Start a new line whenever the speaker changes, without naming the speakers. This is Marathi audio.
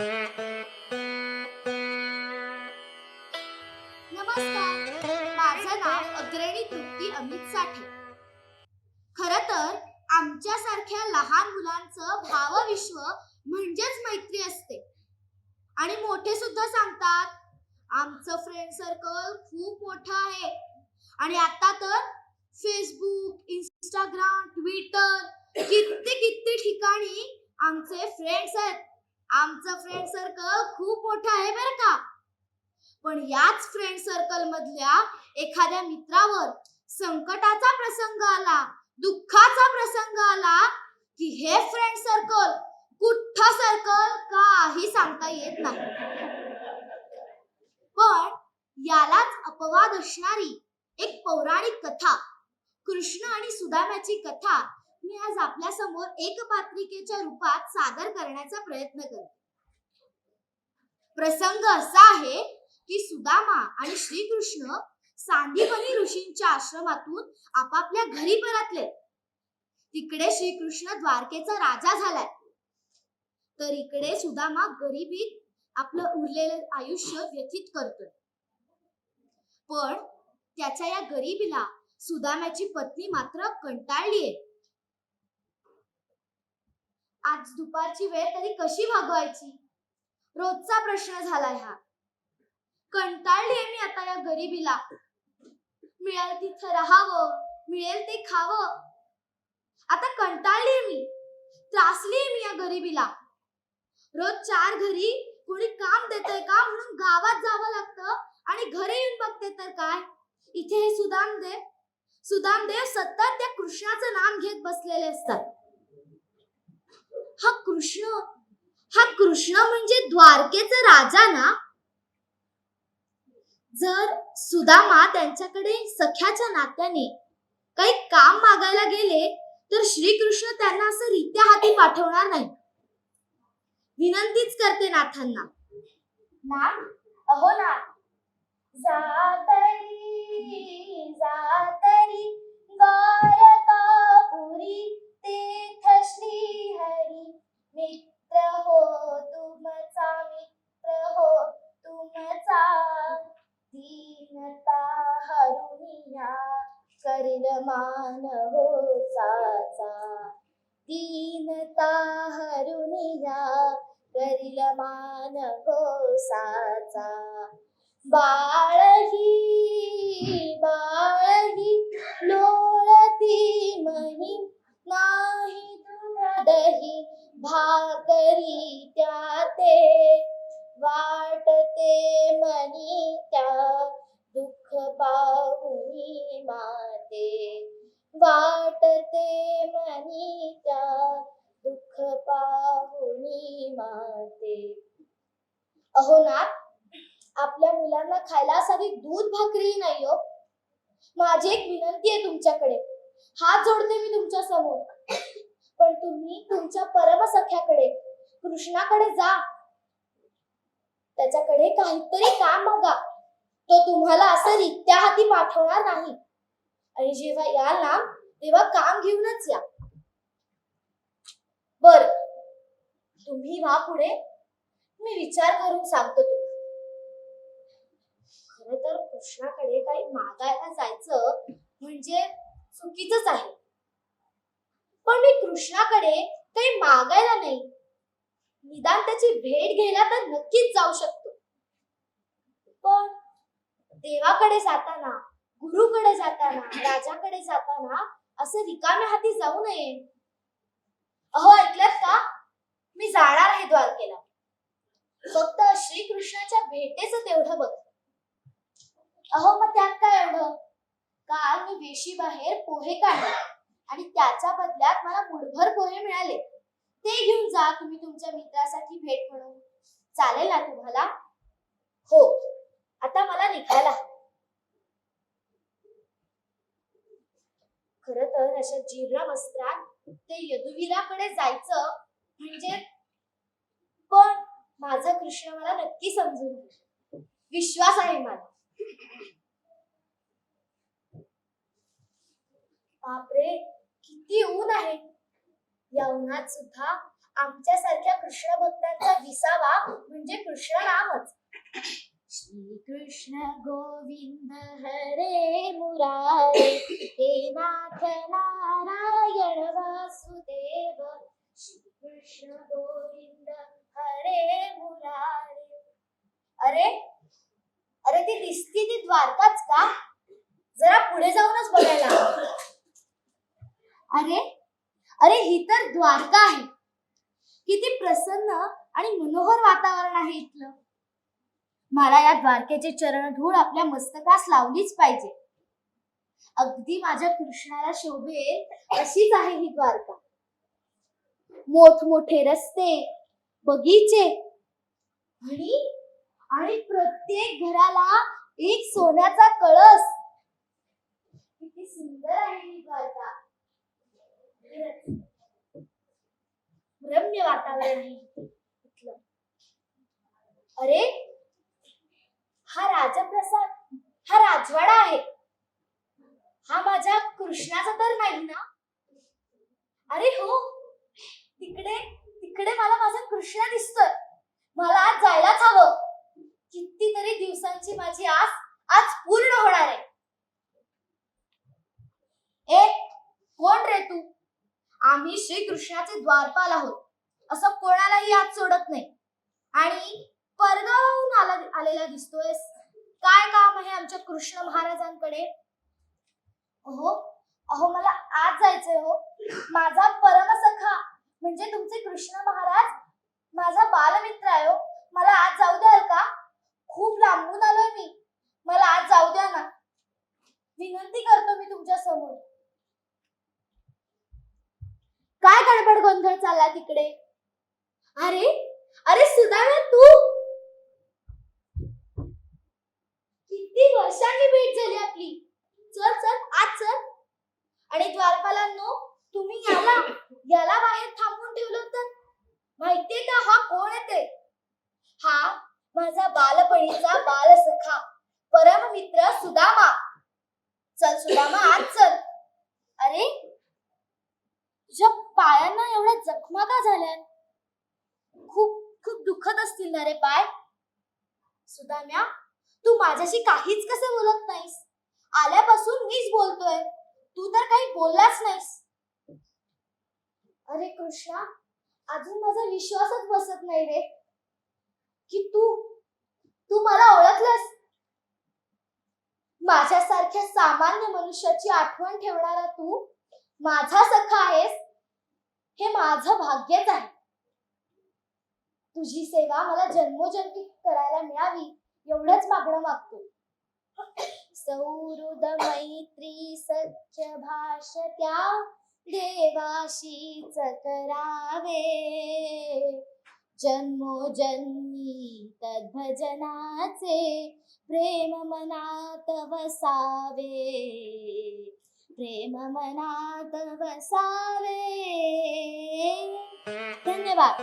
नमस्कार. माझं नाव अग्रणी तृप्ती अमित साठे. खर तर आमच्यासारख्या लहान मुलांचं भावविश्व म्हणजेच मैत्री असते. आणि मोठे सुद्धा सांगतात आमचं फ्रेंड सर्कल खूप मोठं आहे. आणि आता तर फेसबुक इंस्टाग्राम ट्विटर किती किती ठिकाणी आमचे फ्रेंड्स आहेत. आमचं फ्रेंड सर्कल खूप मोठं आहे बरं का. पण याच फ्रेंड सर्कल मधल्या एखाद्या मित्रावर संकटाचा प्रसंग आला दुःखाचा प्रसंग आला की हे फ्रेंड सर्कल कुठ सर्कल काही सांगता येत नाही. पण यालाच अपवाद असणारी एक पौराणिक कथा कृष्ण आणि सुदाम्याची कथा मी आज आपल्यासमोर एक पात्रिकेच्या रूपात सादर करण्याचा प्रयत्न करते. प्रसंग असा आहे की सुदामा आणि श्रीकृष्ण सांदीपनी ऋषींच्या आश्रमातून आपापल्या घरी परतले. तिकडे श्रीकृष्ण द्वारकेचा राजा झालाय. तर इकडे सुदामा गरिबीत आपलं उरलेलं आयुष्य व्यतीत करतोय. पण त्याच्या या गरिबीला सुदाम्याची पत्नी मात्र कंटाळलीये आज दुपारची वेळ तरी कशी भागवायची रोजचा प्रश्न झाला ह्या. कंटाळलीये मी आता या गरिबीला. मिळेल तिथं राहावं मिळेल ते खावं. आता कंटाळलीये मी. त्रासलीये मी या गरिबीला. रोज चार घरी कोणी काम देतय का म्हणून गावात जावं लागतं आणि घरी येऊन बघते तर काय? इथे हे सुदामदेव सुदामदेव सतत त्या कृष्णाचं नाम घेत बसलेले असतात. हा कृष्ण हा कृष्ण म्हणजे द्वारकेचा राजा ना? जर सुदामा त्यांच्याकडे सख्याच्या नात्याने काही काम मागायला गेले तर श्रीकृष्ण त्यांना असं रित्या हाती पाठवणार नाही. विनंतीच करते नाथांना. नाथ अहो नाथ. जातरी जातरी द्वारकापुरी करील मान साचा बाळही बाळही लोळती मही नाही दही भाकरी त्या ते वाटते मनी त्या दुःख पाहुनी माते. वाटते मनी त्या दुःख पाहुनी अहो नाथ आपल्या मुलांना खायला असावी दूध भाकरीही नाही हो. माझी एक विनंती आहे तुमच्याकडे. हात जोडते मी तुमच्यासमोर. पण तुम्ही तुमच्या परम सख्याकडे कृष्णाकडे जा. त्याच्याकडे काहीतरी काम मागा तो तुम्हाला असं रित्या हाती पाठवणार नाही. आणि जेव्हा याल ना तेव्हा काम घेऊनच या. बर. तुम्ही व्हा पुढे. मी विचार करून सांगतो तुला. खर तर कृष्णाकडे काही मागायला जायचं म्हणजे चुकीच आहे. पण मी कृष्णाकडे काही मागायला नाही. निदान त्याची भेट घ्यायला तर नक्कीच जाऊ शकतो. पण देवाकडे जाताना गुरुकडे जाताना राजाकडे जाताना असं रिकाम्या हाती जाऊ नये. अहो ऐकलत का? मी जाणार आहे द्वारकेला. फक्त श्रीकृष्णाच्या भेटेच तेवढं बघ. अहो मग त्यात काय एवढं? काल मी वेशी बाहेर पोहे काढले आणि त्याच्या बदल्यात मला मुठभर पोहे मिळाले. ते घेऊन जा तुम्ही तुमच्या मित्रासाठी भेट म्हणून. चालेल ना तुम्हाला? हो. आता मला निघायला खर तर अशा जीर्ण वस्त्रात ते यदुवीराकडे जायचं म्हणजे माझा कृष्ण मला नक्की समजून घे विश्वास आहे मला. बापरे किती ऊन आहे. या उन्हात सुद्धा आमच्यासारख्या कृष्ण भक्तांचा विसावा म्हणजे कृष्ण नामच श्री कृष्ण गोविंद हरे मुरारे हे नाथ ना अरे अरे ती दिसती ती द्वारकाच का? जरा पुढे जाऊनच बघायला. अरे अरे ही तर द्वारका आहे. किती प्रसन्न आणि मनोहर वातावरण आहे इथलं. मला या द्वारकेचे चरण धूळ आपल्या मस्तकास लावलीच पाहिजे. अगदी माझ्या कृष्णाला शोभेल अशीच आहे ही द्वारका. मोठमोठे रस्ते बगीचे आणि आणि प्रत्येक घराला एक सोन्याचा कळस. किती सुंदर आहे ही गाथा रम्य वातावरण आहे अरे हा राजप्रसाद हा राजवाडा आहे. हा माझ्या कृष्णाचा तर नाही ना? अरे हो तिकडे तिकडे मला माझा कृष्ण दिसतोय. मला आज जायलाच हवं. कितीतरी दिवसांची माझी आस आज पूर्ण होणार आहे. ए कोण रे तू? आम्ही श्रीकृष्णाचे द्वारपाल आहोत. असं कोणालाही आज सोडत नाही. आणि परगावाहून आला आलेला दिसतोयस. काय काम आहे आमच्या कृष्ण महाराजांकडे? अहो अहो मला आज जायचंय हो. माझा परमसखा म्हणजे तुमचे कृष्ण महाराज माझा बालमित्र आहे हो मला आज जाऊ द्याल का खूप लांबून आलोय मी मला आज जाऊ द्या ना विनंती करतो मी तुमच्यासमोर काय गडबड इकडे. अरे अरे सुदामा तू? किती वर्षांनी भेट झाली आपली. चल चल आज चल. आणि द्वारपालांनो तुम्ही याला याला बाहेर थांबवून ठेवलं होतं. माहितीये का हा कोण येते हा माझा बालपणीचा बालसखा परम मित्र सुदामा. चल सुदामा आज चल अरे तुझ्या पायांना एवढ्या जखमा का झाल्या खूप खूप दुखत पाय सुदाम्या तू माझ्याशी काहीच कसं बोलत नाहीस? आल्यापासून मीच बोलतोय. तू तर काही बोललाच नाहीस. अरे कृष्णा अजून माझा विश्वासच बसत नाही रे. की तू तू मला ओळखलंस? माझ्यासारख्या सामान्य मनुष्याची आठवण ठेवणारा तू माझा सखा आहेस हे माझं भाग्यच आहे. तुझी सेवा मला जन्मोजन्मी करायला मिळावी एवढंच मागणं मागतो. सौहृद मैत्री सच्च भाषत्या देवाशीच करावे जन्मोजन्मी तद्भजनाचे प्रेम मनात वसावे. प्रेम मनात वसावे. 点では。